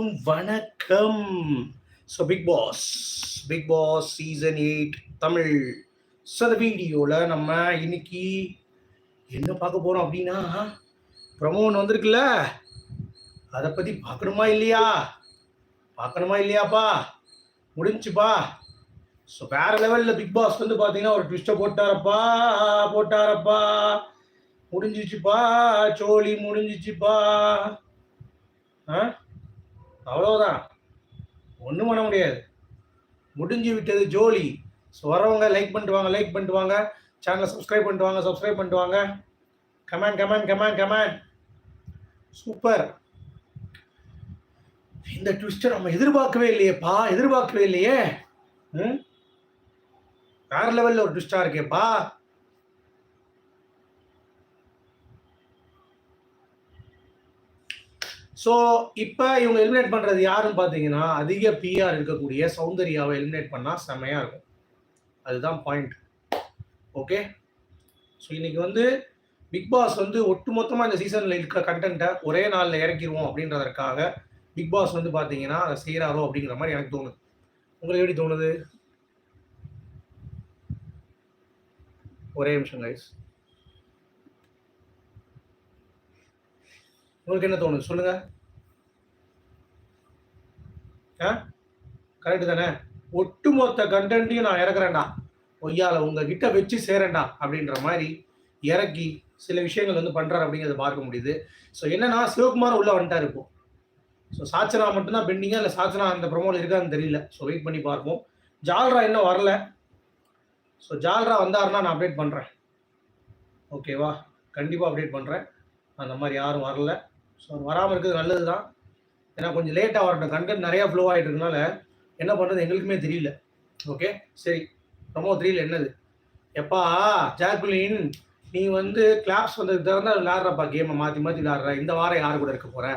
வணக்கம். So Bigg Boss Bigg Boss season eight Tamil. சத வீடியோவில் நம்ம இன்னைக்கு என்ன பார்க்க போகிறோம் அப்படின்னா ப்ரமோ வந்திருக்குல்ல? அதை பற்றி பார்க்கணுமா இல்லையா? பார்க்கணுமா இல்லையாப்பா? முடிஞ்சுப்பா. ஸோ வேற லெவலில் பிக் பாஸ் வந்து பார்த்தீங்கன்னா ஒரு ட்விஸ்ட்டை போட்டாரப்பா போட்டாரப்பா. முடிஞ்சிச்சுப்பா சோழி முடிஞ்சிச்சுப்பா. ஆ? அவ்வளோதான் ஒன்றும் பண்ண முடியாது. முடிஞ்சு விட்டது ஜோலி. ஸோ வரவங்க லைக் பண்ணிட்டு வாங்க லைக் பண்ணிட்டு வாங்க. சேனலை சப்ஸ்கிரைப் பண்ணிட்டு வாங்க சப்ஸ்கிரைப் பண்ணிட்டு வாங்க. Comment comment comment comment super இந்த ட்விஸ்ட்டை நம்ம எதிர்பார்க்கவே இல்லையேப்பா. எதிர்பார்க்கவே இல்லையே. ம்? வேற லெவலில் ஒரு ட்விஸ்டாக இருக்கேப்பா. ஸோ இப்போ இவங்க எலிமினேட் பண்ணுறது யாருன்னு பார்த்தீங்கன்னா அதிக பிஆர் இருக்கக்கூடிய சௌந்தர்யாவை எலிமினேட் பண்ணால் செம்மையாக இருக்கும். அதுதான் பாயிண்ட் ஓகே ஸோ இன்னைக்கு வந்து பிக் பாஸ் வந்து ஒட்டுமொத்தமாக இந்த சீசனில் இருக்கிற கண்டென்ட்டை ஒரே நாளில் இறக்கிடுவோம் அப்படின்றதற்காக பிக் பாஸ் வந்து பார்த்தீங்கன்னா அதை செய்கிறாரோ அப்படிங்கிற மாதிரி எனக்கு தோணுது. உங்களுக்கு எப்படி தோணுது? ஒரே நிமிஷம் கைஸ் உங்களுக்கு என்ன தோணுது? சொல்லுங்க. ஆ? கரெக்டு தானே? ஒட்டுமொத்த கண்டென்ட்டையும் நான் இறக்குறேன்டா. பொய்யால உங்ககிட்ட வச்சு சேரேன்டா அப்படின்ற மாதிரி இறக்கி சில விஷயங்கள் வந்து பண்றாரு அப்படிங்கிறத பார்க்க முடியுது. ஸோ என்னன்னா சிவகுமார் உள்ள வந்துட்டார் இப்போ. ஸோ சாச்சனா மட்டும்தான் பெண்டிங்கா இல்லை சாச்சனா அந்த ப்ரொமோல இருக்கான்னு தெரியல. ஸோ வெயிட் பண்ணி பார்ப்போம். ஜால்ரா இன்னும் வரல. ஸோ ஜால்ரா வந்தாருன்னா நான் அப்டேட் பண்ணுறேன் ஓகேவா கண்டிப்பாக அப்டேட் பண்ணுறேன் அந்த மாதிரி யாரும் வரல. ஸோ வராமல் இருக்கிறது நல்லது தான் ஏன்னா கொஞ்சம் லேட்டாக வரட்டும். கண்டென்ட் நிறையா ஃப்ளோ ஆகிட்டு இருக்கனால என்ன பண்ணுறது எங்களுக்குமே தெரியல. ஓகே சரி. ரொம்ப தெரியல என்னது? எப்பா ஜாக்குலின் நீ வந்து கிளாப்ஸ் வந்ததுக்கு தகுந்த விளாட்றப்பா கேமை மாற்றி மாற்றி விளாட்ற இந்த வாரம் யார் கூட இருக்க போகிற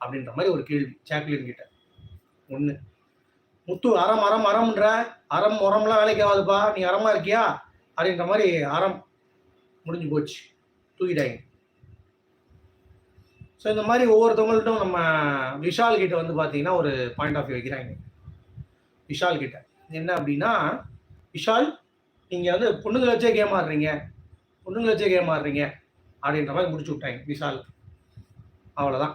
அப்படின்ற மாதிரி ஒரு கேள்வி ஜாக்குலின் கிட்ட. ஒன்று முத்து அறம் அறம் அறம்ன்ற? அறம் உரம்லாம் வேலைக்கு ஆகாதுப்பா. நீ அறமா இருக்கியா? அப்படின்ற மாதிரி அறம் முடிஞ்சு போச்சு. தூக்கிட்டாங்க. ஸோ இந்த மாதிரி ஒவ்வொருத்தவங்கள்ட்டும் நம்ம விஷால் கிட்ட வந்து பார்த்தீங்கன்னா ஒரு பாயிண்ட் ஆஃப் வியூ வைக்கிறாங்க. விஷால் கிட்ட. என்ன அப்படின்னா விஷால் நீங்கள் வந்து பொண்ணுங்களை வச்சே கேம் ஆடுறீங்க. பொண்ணுங்களை வச்சே கேம் ஆடுறீங்க. அப்படின்ற மாதிரி முடிச்சு விட்டாங்க விஷால். அவ்வளோதான்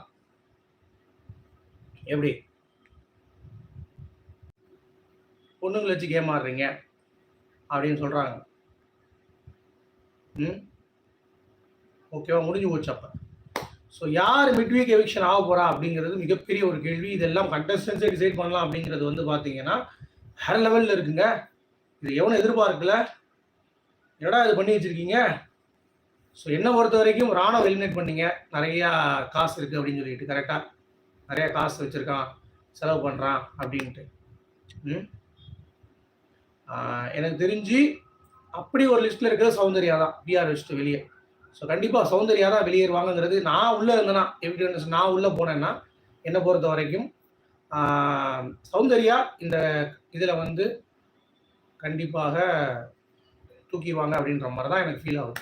எப்படி? பொண்ணுங்களை வச்சு கேம் ஆடுறீங்க. அப்படின்னு சொல்கிறாங்க ம்? ஓகேவா? முடிஞ்சு போச்சு அப்போ. ஸோ யார் மிட் வீக் எவிக்ஷன் ஆக போறா அப்படிங்கிறது மிகப்பெரிய ஒரு கேள்வி. இதெல்லாம் கண்டஸ்டன்ஸே டிசைட் பண்ணலாம் அப்படிங்கிறது வந்து பார்த்தீங்கன்னா வேற லெவலில் இருக்குங்க. இது எவனும் எதிர்பார்க்கல. என்னடா இது பண்ணி வச்சிருக்கீங்க? ஸோ என்னை பொறுத்த வரைக்கும் ராணுவ எலிமினேட் பண்ணீங்க. நிறையா காசு இருக்குது அப்படின்னு சொல்லிட்டு கரெக்டாக நிறையா காசு வச்சுருக்கான். செலவு பண்ணுறான் அப்படின்ட்டு. ம்? எனக்கு தெரிஞ்சு அப்படி ஒரு லிஸ்ட்டில் இருக்கிறது சௌந்தர்யா தான். பிஆர் லிஸ்ட்டு வெளியே. ஸோ கண்டிப்பாக சௌந்தர்யா தான் வெளியேறுவாங்கங்கிறது நான் உள்ளே இருந்தேன்னா எவிடன்ஸ் நான் உள்ளே போனேன்னா என்னை பொறுத்த வரைக்கும் சௌந்தர்யா இந்த இதில் வந்து கண்டிப்பாக தூக்கிவாங்க அப்படின்ற மாதிரி தான் எனக்கு ஃபீல் ஆகும்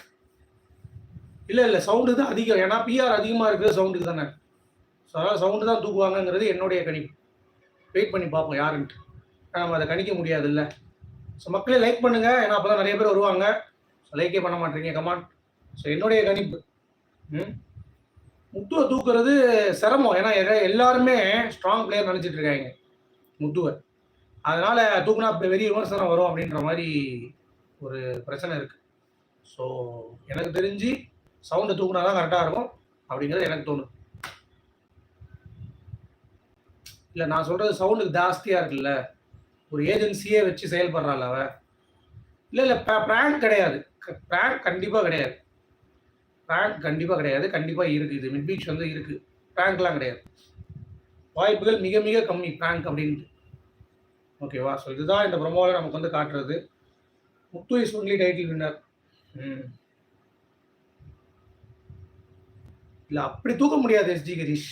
இல்லை இல்லை சவுண்டு தான் அதிகம். ஏன்னா பிஆர் அதிகமாக இருக்கிறது சவுண்டுக்கு தானே. ஸோ அதனால் சவுண்டு தான் தூக்குவாங்கங்கிறது என்னுடைய கணிப்பு. வெயிட் பண்ணி பார்ப்போம் யாருன்ட்டு. நம்ம அதை கணிக்க முடியாதுல்ல. ஸோ மக்களே லைக் பண்ணுங்கள் ஏன்னா அப்போ தான் நிறைய பேர் வருவாங்க. ஸோ லைக்கே பண்ண மாட்டேறீங்க கமான் ஸோ என்னுடைய கணிப்பு. ம்? முத்துவை தூக்குறது சிரமம். ஏன்னா எல்லாருமே ஸ்ட்ராங் பிளேயர் நினச்சிட்டு இருக்காங்க முத்துவை. அதனால தூக்குனா இப்ப பெரிய விமர்சனம் வரும் அப்படின்ற மாதிரி ஒரு பிரச்சனை இருக்கு. ஸோ எனக்கு தெரிஞ்சு சவுண்டை தூக்குனா தான் கரெக்டாக இருக்கும் அப்படிங்கிறது எனக்கு தோணும் இல்லை நான் சொல்றது சவுண்டுக்கு ஜாஸ்தியாக இருக்குல்ல. ஒரு ஏஜென்சியே வச்சு செயல்படுறாள் அவ. இல்லை இல்லை ப்ராங்க் கிடையாது. ப்ராங்க் கண்டிப்பாக கிடையாது. ப்ராங்க் கண்டிப்பாக கிடையாது. கண்டிப்பாக இருக்குது இது மிட்பீச் வந்து இருக்குது ப்ராங்க்லாம் கிடையாது. வாய்ப்புகள் மிக மிக கம்மி ப்ராங்க் அப்படின்ட்டு. ஓகேவா ஸோ இதுதான் இந்த ப்ரொமோவில் நமக்கு வந்து காட்டுறது. Muthu is only title winner இல்லை அப்படி தூக்க முடியாது எஸ்டி கரீஷ்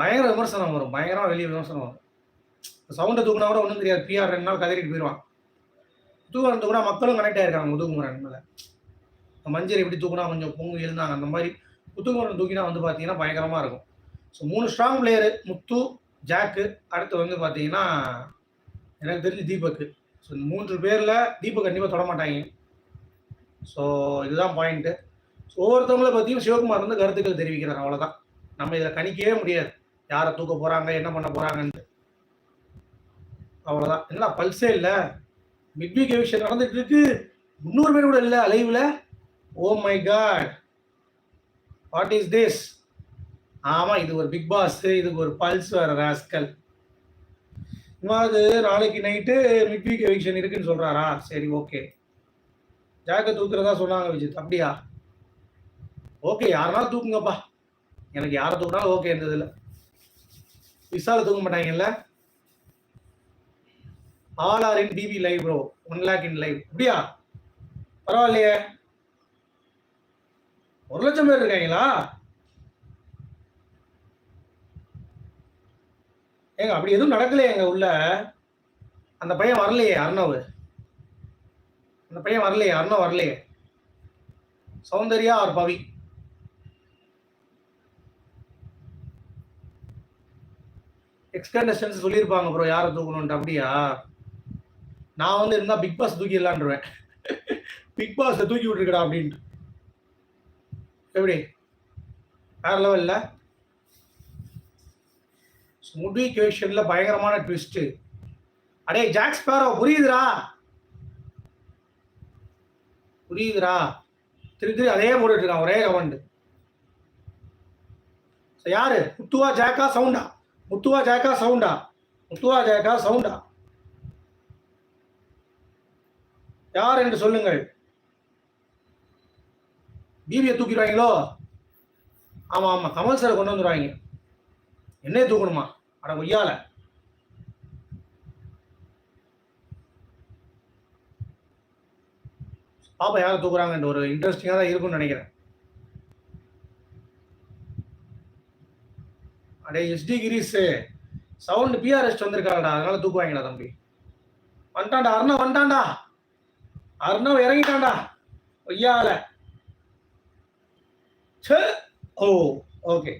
பயங்கர விமர்சனம் வரும். பயங்கரமாக வெளியே விமர்சனம் வரும். சவுண்டை தூக்குனா கூட ஒன்றும் தெரியாது. பிஆர் ரெண்டு நாள் கதறிட்டு போயிடுவான் தூக்கம் தூக்குனா மக்களும் கனெக்ட் ஆயிருக்காங்க. முதுகுமரன் மேலே. மஞ்சள் எப்படி தூக்குனா கொஞ்சம் பொங்கு எழுந்தாங்க. அந்த மாதிரி முத்துக்குமரன் தூக்கினா வந்து பார்த்தீங்கன்னா பயங்கரமாக இருக்கும். ஸோ மூணு ஸ்ட்ராங் பிளேயரு முத்து ஜாக்கு அடுத்து வந்து பார்த்தீங்கன்னா எனக்கு தெரிஞ்சு தீபக்கு. ஸோ இந்த மூன்று பேரில் தீபக் கண்டிப்பாக தொட மாட்டாங்க. ஸோ இதுதான் பாயிண்ட்டு ஸோ ஒவ்வொருத்தவங்கள பற்றியும் சிவகுமார் வந்து கருத்துக்கள் தெரிவிக்கிறார். அவ்வளோதான் நம்ம இதில் கணிக்கவே முடியாது. யாரை தூக்க போகிறாங்க என்ன பண்ண போகிறாங்கன்ட்டு அவ்வளோதான் என்ன பல்ஸே இல்லை? மிட் வீக் எவிக்ஷன் நடந்துட்டு இருக்கு. முந்நூறு பேர் கூட இல்லை அலைவில் ஓ my god what is this ஆமாம் இது ஒரு பிக் பாஸ் இதுக்கு ஒரு பல்ஸ் வேற ராஸ்கல் அது நாளைக்கு நைட்டு மிட் வீக் எவிக்ஷன் இருக்குன்னு சொல்றாரா? சரி ஓகே ஜாக்க தூக்குறதா சொன்னாங்க விஜித் அப்படியா? ஓகே யாருனாலும் தூக்குங்கப்பா. எனக்கு யாரை தூக்குனாலும் ஓகே இருந்ததில்ல விசால தூக்க மாட்டாங்கல்ல? All are in TV live bro one lake in live அப்படியா? பரவாயில்லையே. ஒரு லட்சம் பேர் இருக்காங்களா? ஏங்க அப்படி எதுவும் நடக்கலையே எங்க உள்ள. அந்த பையன் வரலையே அர்ணவ். அந்த பையன் வரலையே அர்ணவ் வரலையே. சௌந்தர்யா ஆர் பவி? எக்ஸ்கண்டஸ்டன்ஸ் சொல்லியிருப்பாங்க ப்ரோ யாரை தூக்கணும்ட்டு அப்படியா? நான் வந்து இருந்தால் பிக் பாஸ் தூக்கிடலான்ருவேன் பிக் பாஸை தூக்கி விட்டுருக்கடா அப்படின்ட்டு. எப்படி? வேற லெவலில் முடி கொஷனில் பயங்கரமான ட்விஸ்ட்டு அடே ஜாக்ஸ் பேரோ புரியுதுரா புரியுதுரா திரு திரு அதே போட்டுட்டு இருக்கான் ஒரே கமெண்ட் யாரு? முத்துவா ஜாக்கா சவுண்டா முத்துவா ஜாக்கா சவுண்டா முத்துவா ஜாக்கா சவுண்டா யார் என்று சொல்லுங்கள். பிபியை தூக்கிடுவாங்களோ? ஆமா ஆமா கமல் சார் கொண்டு வந்துடுவாங்க என்னையே தூக்கணுமா? அட ஒய்யால பாப்பா யாரை தூக்குறாங்கன்ற ஒரு இன்ட்ரெஸ்டிங்காக தான் இருக்கும்னு நினைக்கிறேன். அடே எஸ்டி கிரீஸு. சவுண்டு பிஆர்எஸ்ட் வந்திருக்காங்கடா. அதனால தூக்குவாங்களா தம்பி? வந்துட்டான்டா அருணா வந்துட்டான்டா. அருணா இறங்கிட்டான்டா. ஒய்யால ஓ ஓகே.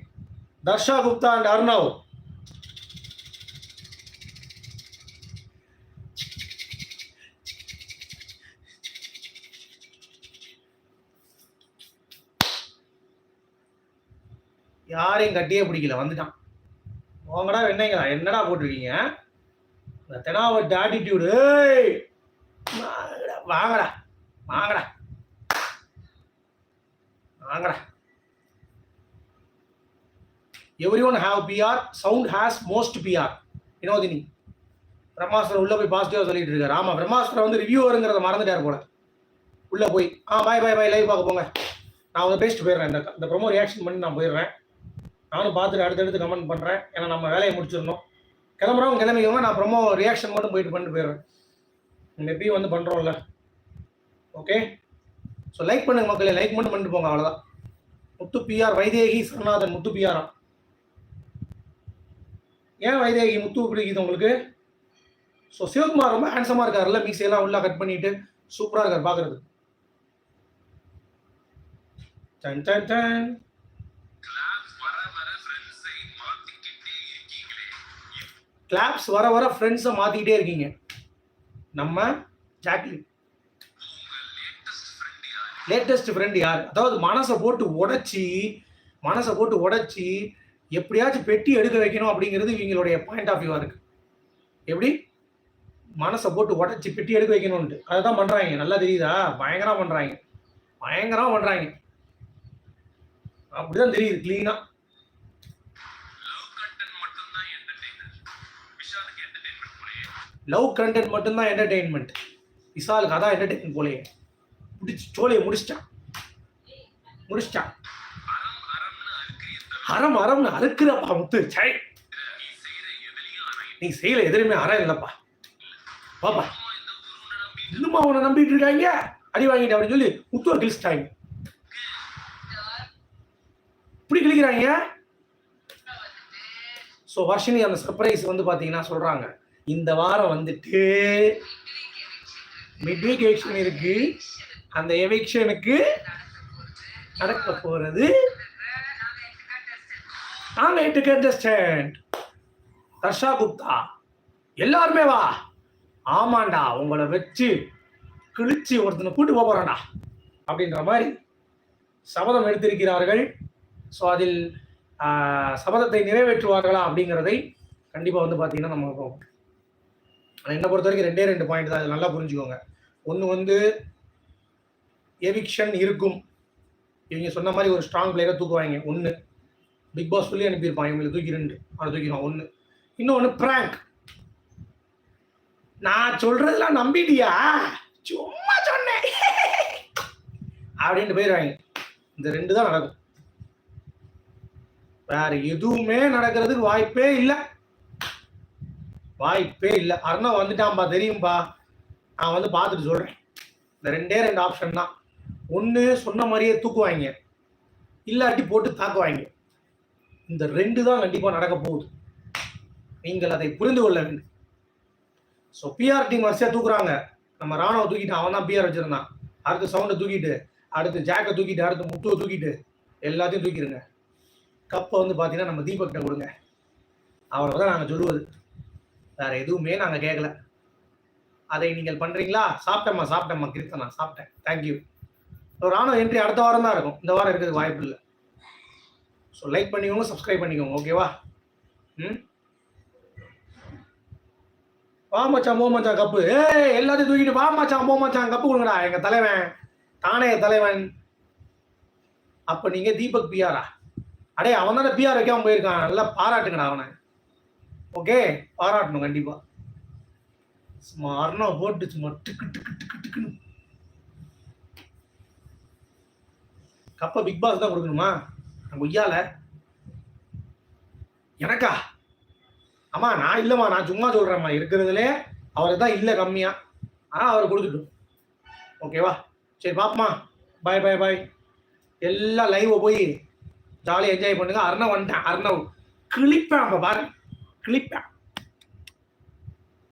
தர்ஷா குப்தா அண்ட் அர்ணவ் யாரையும் கட்டியே பிடிக்கல வந்துட்டான். உங்கடா என்னங்க என்னடா போட்டிருக்கீங்க? இந்த தெனாவட்ட ஆட்டிடியூடு வாங்கடா வாங்கடா வாங்கடா. Every one have PR sound has most PR Vinodhini பிரம்மாஸ்திரம் உள்ள போய் பாசிட்டிவாக சொல்லிட்டு இருக்காரு. ஆமா பிரம்மாஸ்திரம் வந்து ரிவ்யூ வருங்கிறத மறந்துட்டார் போல. உள்ள போய் ஆ பாய் பாய் பாய் லைவ் பார்க்க போங்க. நான் வந்து பேசிட்டு போயிடுறேன். இந்த இந்த ப்ரொமோ ரியாக்ஷன் பண்ணி நான் போயிடுறேன். நானும் பார்த்துட்டு அடுத்தடுத்து கமெண்ட் பண்ணுறேன் ஏன்னா நம்ம வேலையை முடிச்சிடணும். கிளம்புறவங்க கிளம்பிக்கோங்க. நான் ப்ரொமோ ரியாக்ஷன் மட்டும் போயிட்டு பண்ணிட்டு போயிடுறேன். எப்பயும் வந்து பண்ணுறோம்ல ஓகே ஸோ லைக் பண்ணுங்க மக்களே. லைக் மட்டும் பண்ணிட்டு போங்க. அவ்வளோதான் முத்து பிஆர் வைதேகி சரணாதன் முத்து பிஆரா ஏன் வைதேகி முத்து பிடிக்குது உங்களுக்கு? ஸோ சிவகுமார் ரொம்ப ஹேண்ட்ஸமாக இருக்காருல்ல மீசையெல்லாம் உள்ள கட் பண்ணிட்டு சூப்பராக இருக்கார் பார்க்கறது டன் டன் டன். கிளாப்ஸ் வர வர ஃப்ரெண்ட்ஸை மாற்றிக்கிட்டே இருக்கீங்க. நம்ம ஜாக்லின் லேட்டஸ்ட் ஃப்ரெண்ட் யார்? அதாவது மனசை போட்டு உடைச்சி மனசை போட்டு உடைச்சி எப்படியாச்சும் பெட்டி எடுக்க வைக்கணும் அப்படிங்கிறது இவங்களுடைய பாயிண்ட் ஆஃப் வியூவாக இருக்கு. எப்படி? மனசை போட்டு உடச்சி பெட்டி எடுக்க வைக்கணும்ட்டு அதை தான் பண்ணுறாங்க நல்லா தெரியுதா? பயங்கரமாக பண்ணுறாங்க பயங்கரமாக பண்ணுறாங்க அப்படிதான் தெரியுது கிளீனாக லவ் கண்டென்ட் மட்டும்தான் என்டர்டெயின்மெண்ட் விசாலுக்கு அதான் என்டர்டெயின்மெண்ட் போலயே. முடிச்சு சோலையை முடிச்சிட்டான். முடிச்சிட்டான். அறம் அறம்னு அறுக்கிறப்பா முத்து. சை. நீ செய்யல எதிரையுமே அறம் இல்லைப்பா. பாப்பா இன்னுமா அவனை நம்பிட்டு இருக்காங்க? அடி வாங்கிட்டு அப்படின்னு சொல்லி முத்துவை கிழிச்சிட்டாங்க. இப்படி கிழிக்கிறாங்க? ஸோ வர்ஷினி அந்த சர்ப்ரைஸ் வந்து பார்த்தீங்கன்னா சொல்றாங்க. இந்த வாரம் வந்துட்டு மிட்வீக் எவிக்ஷன் இருக்கு. அந்த எவிக்ஷனுக்கு நடக்க போறது நாங்க எட்டு கண்டஸ்டன்ட் தர்ஷா குப்தா எல்லாருமே வா. ஆமாண்டா உங்களை வச்சு கிழிச்சு ஒருத்தனை கூட்டு போக அப்படின்ற மாதிரி சபதம் எடுத்திருக்கிறார்கள். ஸோ அதில் சபதத்தை நிறைவேற்றுவார்களா அப்படிங்கிறதை கண்டிப்பாக வந்து பார்த்தீங்கன்னா நம்ம என்னை பொறுத்த வரைக்கும் ரெண்டே ரெண்டு பாயிண்ட் தான். அது நல்லா புரிஞ்சுக்கோங்க. ஒன்று வந்து எவிக்ஷன் இருக்கும். இவங்க சொன்ன மாதிரி ஒரு ஸ்ட்ராங் பிளேயரை தூக்குவாங்க. ஒன்று பிக் பாஸ் சொல்லி அனுப்பியிருப்பான். இவங்களை தூக்கி ரெண்டு அதை தூக்கிடுவான் ஒன்று இன்னொன்று பிராங்க் நான் சொல்றதெல்லாம் நம்பிட்டியா? சும்மா சொன்னேன். அப்படின்ட்டு போயிடுவாங்க இந்த ரெண்டு தான் நடக்கும். வேற எதுவுமே நடக்கிறதுக்கு வாய்ப்பே இல்லை. வாய்ப்பே இல்லை. அருணா வந்துட்டான்பா தெரியும்பா. நான் வந்து பார்த்துட்டு சொல்றேன். இந்த ரெண்டே ரெண்டு ஆப்ஷன் தான். ஒன்று சொன்ன மாதிரியே தூக்குவாங்க. இல்லாட்டி போட்டு தாக்குவாங்க. இந்த ரெண்டு தான் கண்டிப்பாக நடக்க போகுது. நீங்கள் அதை புரிந்து கொள்ள வேண்டும். ஸோ பிஆர் டீம் வரிசையாக தூக்குறாங்க. நம்ம ராணுவ தூக்கிட்டு அவன் தான் பிஆர் வச்சிருந்தான். அடுத்து சவுண்டை தூக்கிட்டு அடுத்து ஜாக்கை தூக்கிட்டு அடுத்து முத்துவை தூக்கிட்டு எல்லாத்தையும் தூக்கிடுங்க கப்பை வந்து பார்த்தீங்கன்னா நம்ம தீபக்கிட்ட கொடுங்க. அவரை தான் நாங்கள் சொல்லுவது. வேற எதுவுமே நாங்கள் கேட்கல அதை நீங்கள் பண்ணுறீங்களா சாப்பிட்டேம்மா சாப்பிட்டேம்மா கிருத்தனா சாப்பிட்டேன். தேங்க்யூ ஒரு ராணுவ என்ட்ரி அடுத்த வாரம் தான் இருக்கும். இந்த வாரம் இருக்கிறதுக்கு வாய்ப்பு இல்லை. ஸோ லைக் பண்ணிக்கோங்க சப்ஸ்கிரைப் பண்ணிக்கோங்க ஓகேவா ம்? வா மச்சான் போ மச்சான் கப்பு. ஏ எல்லாத்தையும் தூக்கிட்டு வா மச்சான் போ மச்சான் கப்பு கொடுங்கடா எங்கள் தலைவன். தானே தலைவன். அப்போ நீங்கள் தீபக் பிஆரா? அடே அவன் தானே பிஆர் வைக்காம போயிருக்கான். நல்லா பாராட்டுங்கடா அவனை. ஓகே பாராட்டணும் கண்டிப்பாக சும்மா அர்ணா போட்டு சும்மா டிக்கு டிக்கு டிக்கு டிக்குன்னு. கப்பை பிக் பாஸ் தான் கொடுக்கணுமா? ஒய்யால எனக்கா? அம்மா நான் இல்லைம்மா நான் சும்மா சொல்கிறேம்மா இருக்கிறதுலே அவருக்கு தான் இல்லை கம்மியாக ஆனால் அவர் கொடுத்துட்டோம் ஓகேவா? சரி பாப்பமா பாய் பாய் பாய் எல்லாம் லைவை போய் ஜாலியாக என்ஜாய் பண்ணுங்க. அர்ணவ் வந்துட்டேன். அர்ணவ் கிளிப்பேன் அப்போ பாரு. கிளிப்பேன்.